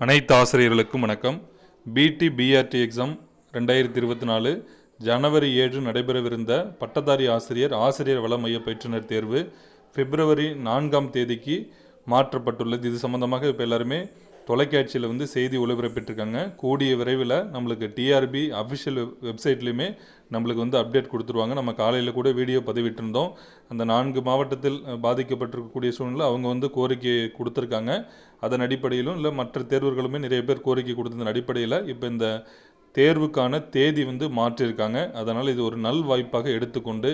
அனைத்து ஆசிரியர்களுக்கும் வணக்கம். பிடி பிஆர்டி எக்ஸாம் ரெண்டாயிரத்தி இருபத்தி நாலு ஜனவரி ஏழு நடைபெறவிருந்த பட்டதாரி ஆசிரியர் ஆசிரியர் வள மைய பயிற்றுனர் தேர்வு பிப்ரவரி நான்காம் தேதிக்கு மாற்றப்பட்டுள்ளது. இது சம்பந்தமாக இப்போ எல்லாருமே தொலைக்காட்சியில் வந்து செய்தி ஒளிபரப்பிட்டிருக்காங்க. கூடிய விரைவில் நம்மளுக்கு டிஆர்பி அஃபிஷியல் வெப்சைட்லேயுமே நம்மளுக்கு வந்து அப்டேட் கொடுத்துருவாங்க. நம்ம காலையில் கூட வீடியோ பதிவிட்டிருந்தோம். அந்த நான்கு மாவட்டத்தில் பாதிக்கப்பட்டிருக்கக்கூடிய சூழ்நிலை அவங்க வந்து கோரிக்கை கொடுத்துருக்காங்க. அதன் அடிப்படையிலும் இல்லை மற்ற தேர்வர்களுமே நிறைய பேர் கோரிக்கை கொடுத்ததன் அடிப்படையில் இப்போ இந்த தேர்வுக்கான தேதி வந்து மாற்றியிருக்காங்க. அதனால் இது ஒரு நல் வாய்ப்பாக எடுத்துக்கொண்டு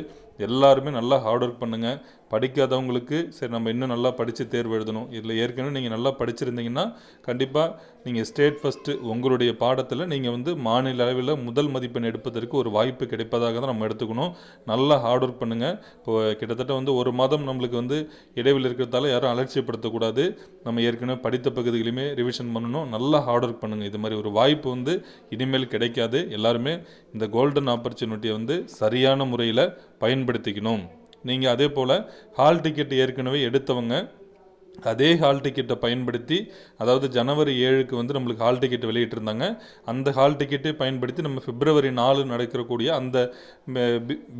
எல்லாருமே நல்லா ஹார்ட் ஒர்க் பண்ணுங்கள் படிக்காதவங்களுக்கு சரி நம்ம இன்னும் நல்லா படித்து தேர்வு எழுதணும். இதில் ஏற்கனவே நீங்கள் நல்லா படிச்சிருந்தீங்கன்னா கண்டிப்பாக நீங்கள் ஸ்டேட் ஃபஸ்ட்டு உங்களுடைய பாடத்தில் நீங்கள் வந்து மாநில அளவில் முதல் மதிப்பெண் எடுப்பதற்கு ஒரு வாய்ப்பு கிடைப்பதாக தான் நம்ம எடுத்துக்கணும். நல்லா ஹார்ட் ஒர்க் பண்ணுங்கள் இப்போ கிட்டத்தட்ட வந்து ஒரு மாதம் நம்மளுக்கு வந்து இடைவெளி இருக்கிறதால யாரும் அலட்சியப்படுத்தக்கூடாது. நம்ம ஏற்கனவே படித்த பகுதிகளையுமே ரிவிஷன் பண்ணணும். நல்லா ஹார்ட் ஒர்க் பண்ணுங்கள் இது மாதிரி ஒரு வாய்ப்பு வந்து இனிமேல் கிடைக்காது. எல்லாருமே இந்த கோல்டன் ஆப்பர்ச்சுனிட்டியை வந்து சரியான முறையில் பயன்படுத்திக்கணும் நீங்கள் அதே போல் ஹால் டிக்கெட் ஏற்கனவே எடுத்தவங்க அதே ஹால் டிக்கெட்டை பயன்படுத்தி அதாவது ஜனவரி ஏழுக்கு வந்து நம்மளுக்கு ஹால் டிக்கெட் வெளியிட்டிருந்தாங்க. அந்த ஹால் டிக்கெட்டை பயன்படுத்தி நம்ம பிப்ரவரி நாலு நடக்கக்கூடிய அந்த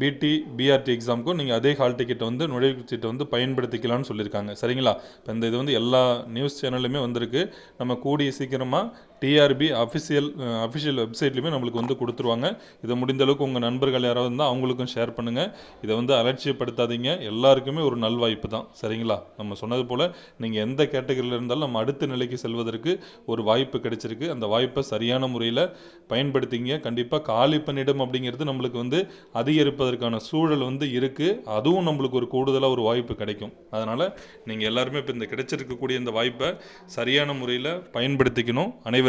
பிடி பிஆர்டி எக்ஸாமுக்கும் நீங்கள் அதே ஹால் டிக்கெட்டை வந்து நுழைவு சீட்டை வந்து பயன்படுத்திக்கலாம்னு சொல்லியிருக்காங்க. சரிங்களா? இப்போ இந்த இது வந்து எல்லா நியூஸ் சேனல்லையுமே வந்திருக்கு. நம்ம கூடிய சீக்கிரமாக டிஆர்பி அஃபிஷியல் அஃபிஷியல் வெப்சைட்லையுமே நம்மளுக்கு வந்து கொடுத்துருவாங்க. இதை முடிந்த அளவுக்கு உங்கள் நண்பர்கள் யாராவது இருந்தால் அவங்களுக்கும் ஷேர் பண்ணுங்கள் இதை வந்து அலட்சியப்படுத்தாதீங்க. எல்லாருக்குமே ஒரு நல்வாய்ப்பு தான். சரிங்களா? நம்ம சொன்னது போல் நீங்கள் எந்த கேட்டகரியில் இருந்தாலும் நம்ம அடுத்த நிலைக்கு செல்வதற்கு ஒரு வாய்ப்பு கிடைச்சிருக்கு. அந்த வாய்ப்பை சரியான முறையில் பயன்படுத்திங்க. கண்டிப்பாக காலி பணியிடம் அப்படிங்கிறது நம்மளுக்கு வந்து அதிகரிப்பதற்கான சூழல் வந்து இருக்குது அதுவும் நம்மளுக்கு ஒரு கூடுதலாக ஒரு வாய்ப்பு கிடைக்கும். அதனால் நீங்கள் எல்லாருமே இப்போ இந்த கிடைச்சிருக்கக்கூடிய இந்த வாய்ப்பை சரியான முறையில் பயன்படுத்திக்கணும். அனைவரும்